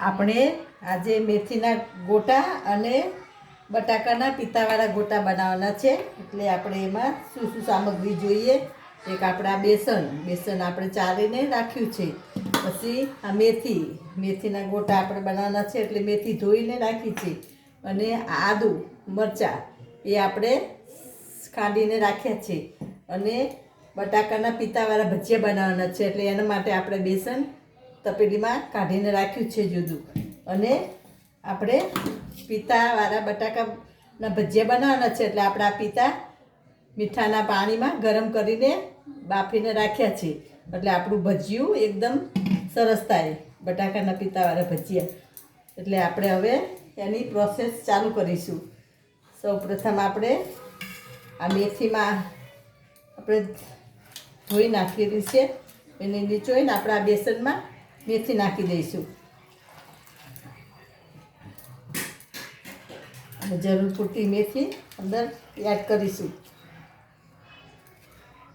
આપણે આજે મેથીના ગોટા અને બટાકાના પિત્તાવાળા ગોટા બનાવવાના છે. એટલે આપણે એમાં શું શું સામગ્રી જોઈએ? એક આપણા બેસન. બેસન આપણે ચાલીને રાખ્યું છે. પછી આ મેથી. મેથીના ગોટા આપણે બનાવવાના છે એટલે મેથી ધોઈને રાખી છે. અને આદુ, મરચાં એ આપણે કાઢીને રાખ્યા છે. અને બટાકાના પિત્તાવાળા ભજીયા બનાવવાના છે. એટલે એના માટે આપણે બેસન તપેલીમાં કાઢીને રાખ્યું છે જુદું. અને આપણે પિત્તાવાળા બટાકાના ભજીયા બનાવવાના છે, એટલે આપણે આ પિત્તા મીઠાના પાણીમાં ગરમ કરીને બાફીને રાખ્યા છે. એટલે આપણું ભજીયું એકદમ સરસ થાય, બટાકાના પિત્તાવાળા ભજીયા. એટલે આપણે હવે એની પ્રોસેસ ચાલુ કરીશું. સૌ પ્રથમ આપણે આ મેથીમાં આપણે ધોઈ નાખેલી છે. એને નીચોઈને આપણે બેસનમાં મેથી નાખી દઈશું. અને જરૂર પૂરતી મેથી અંદર એડ કરીશું.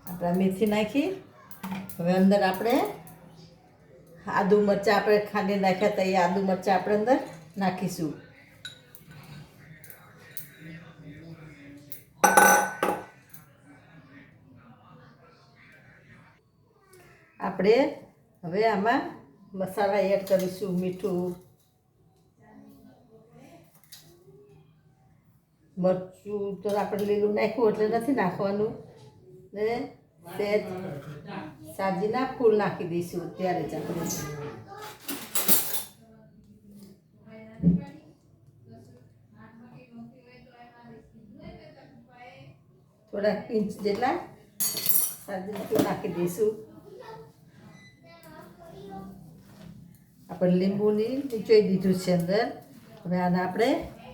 આપણે મેથી નાખી, હવે અંદર આપણે આદુ મરચાં આપણે ખાંડી નાખ્યા હતા, એ આદુ મરચાં આપણે અંદર નાખીશું. આપણે હવે આમાં મસાલા એડ કરીશું, મીઠું. મરચું તો આપણે લીલું નાખ્યું એટલે નથી નાખવાનું. ને સહેજ સાજીના ફૂલ નાખી દઈશું ત્યારે જ આપણે. થોડાક ઇંચ જેટલા સાજીના ફૂલ નાખી દઈશું. આપણે લીંબુની નીચોઈ દીધું છે અંદર. હવે આને આપણે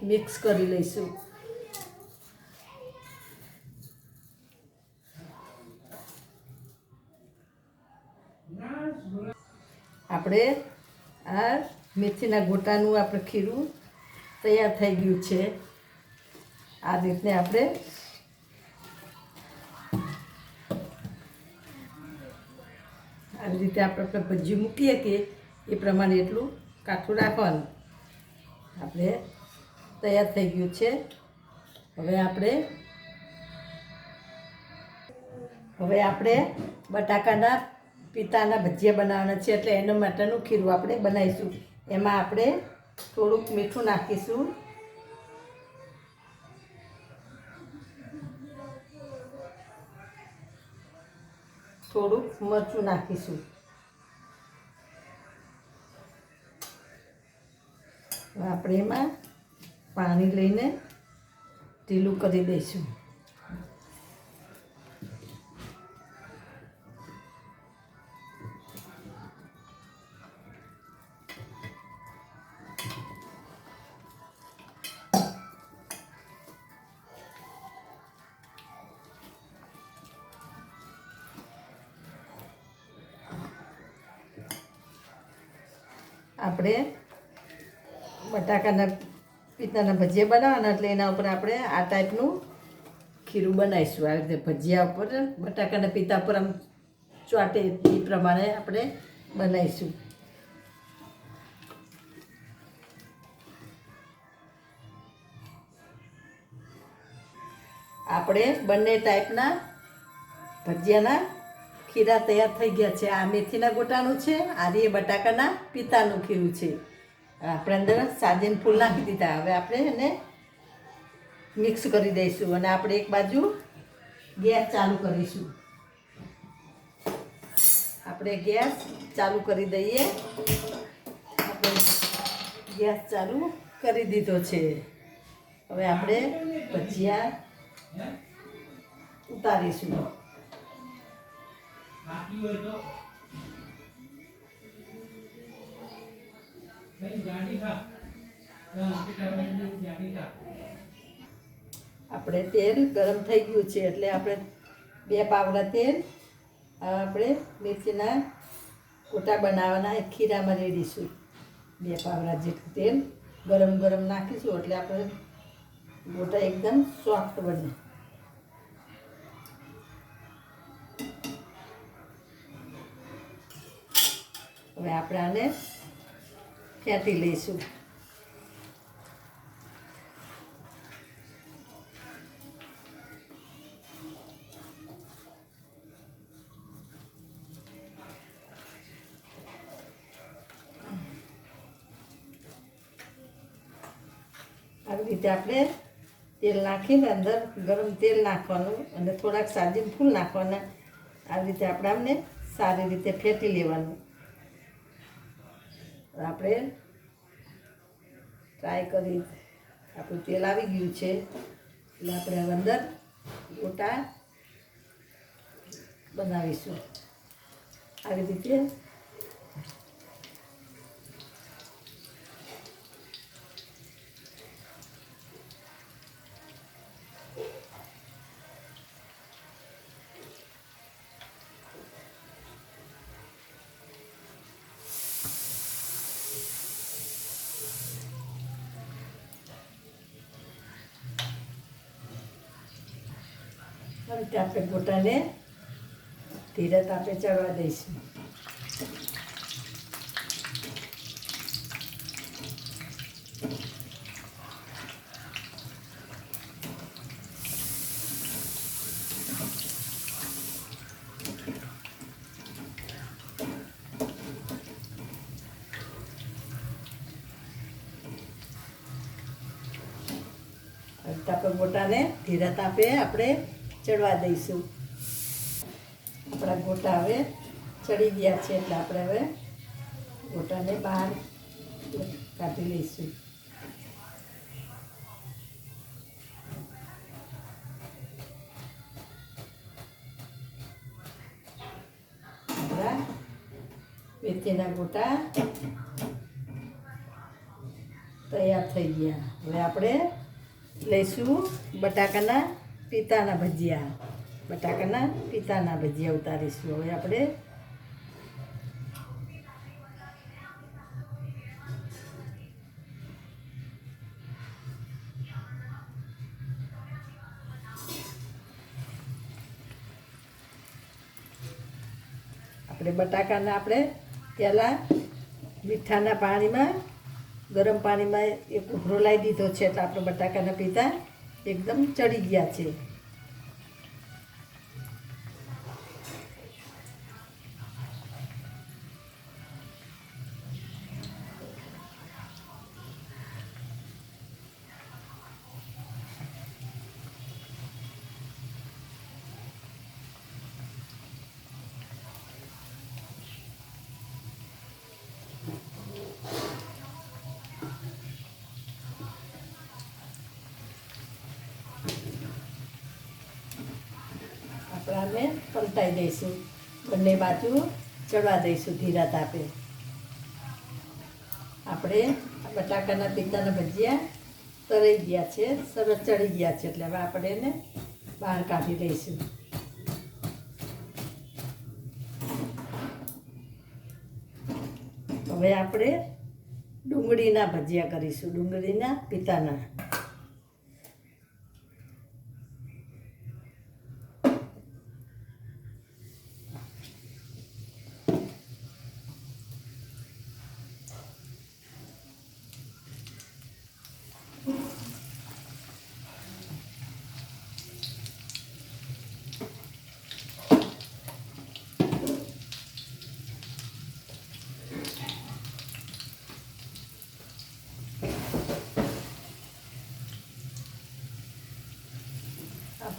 મિક્સ કરી લઈશું. આપણે આ મેથીના ગોટાનું આપણે ખીરું તૈયાર થઈ ગયું છે. આ રીતને આપણે આવી રીતે આપણે આપણે ભજી મૂકીએ કે એ પ્રમાણે એટલું કાઠું રાખવાનું. આપણે તૈયાર થઈ ગયું છે. હવે આપણે હવે આપણે બટાકાના પિતાના ભજીયા બનાવવાના છે એટલે એના માટેનું ખીરું આપણે બનાવીશું. એમાં આપણે થોડુંક મીઠું નાખીશું. થોડુંક મરચું નાખીશું. આપણે એમાં પાણી લઈને ઢીલું કરી દઈશું. આપણે બટાકાના પિત્તાના ભજીયા બનાવવાના એટલે એના ઉપર આપણે આ ટાઈપનું ખીરું બનાવીશું. આ રીતે ભજીયા ઉપર, બટાકાના પિત્તા પર આમ ચોટે એ પ્રમાણે આપણે બનાવીશું. આપણે બંને ટાઈપના ભજીયાના ખીરા તૈયાર થઈ ગયા છે. આ મેથીના ગોટાનું છે, આ રીએ બટાકાના પિતાનું ખીરું છે. આપણે અંદર સાજીન ફૂલ નાખી દીધા. હવે આપણે એને મિક્સ કરી દઈશું અને આપણે એક બાજુ ગેસ ચાલુ કરીશું. આપણે ગેસ ચાલુ કરી દઈએ. આપણે ગેસ ચાલુ કરી દીધો છે. હવે આપણે ભજીયા ઉતારીશું. આપણે તેલ ગરમ થઈ ગયું છે એટલે આપણે બે પાવડા તેલ આપણે મેથીના કોટા બનાવવાના ખીરામાં રેડીશું બે પાવડા જેટલું તેલ ગરમ ગરમ નાખીશું એટલે આપણે ગોટા એકદમ સોફ્ટ બને. હવે આપણે આને ફેંટી લઈશું? આવી રીતે આપણે તેલ નાખીને અંદર ગરમ તેલ નાખવાનું અને થોડાક સાજીન ફૂલ નાખવાના. આવી રીતે આપણે આમને સારી રીતે ફેંટી લેવાનું. આપણે ટ્રાય કરી આપણું તેલ આવી ગયું છે. એટલે આપણે હવે અંદર ગોટા બનાવીશું. આવી રીતે આવી રીતે આપણે ગોટાને ધીરે તાપે ચડવા દઈશું. આપણે ગોટાને ધીરે તાપે આપણે ચડવા દઈશું. આપણા ગોટા હવે ચડી ગયા છે એટલે આપણે હવે ગોટાને બહાર કાઢી લઈશું. આપણા વેચેના ગોટા તૈયાર થઈ ગયા. હવે આપણે લઈશું બટાકાના પિતાના ભજીયા. બટાકાના પિતાના ભજીયા ઉતારીશું. હવે આપણે આપણે બટાકાને આપણે પહેલાં મીઠાના પાણીમાં, ગરમ પાણીમાં એક ઉભરો લાવી દીધો છે, એટલે આપણે બટાકાના પિતા એકદમ ચડી ગયા છે. પલટાઈ દઈશું. બંને બાજુ ચડવા દઈશું ધીરા તાપે. આપણે બટાકાના પિત્તાના ભજીયા તરાઈ ગયા છે. સરસ ચડી ગયા છે એટલે હવે આપણે એને બહાર કાઢી લઈશું હવે આપણે ડુંગળીના ભજીયા કરીશું, ડુંગળીના પિતાના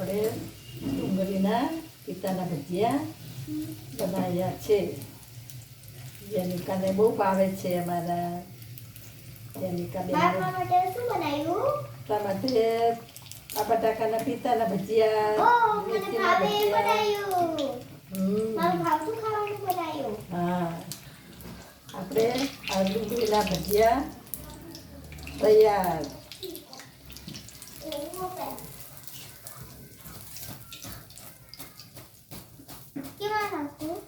આપણે ડુંગળીના પિતાના ભજીયા બનાવ્યા છે જેનિકાને બહુ ભાવે છે અમારા જેનિકા મારા બેન માટે શું બનાવ્યું એટલા માટે આ બટાકાના પિતાના ભજીયા મેથીના ભજીયા હા આપણે આ ડુંગળીના ભજીયા તૈયાર 끼만 하고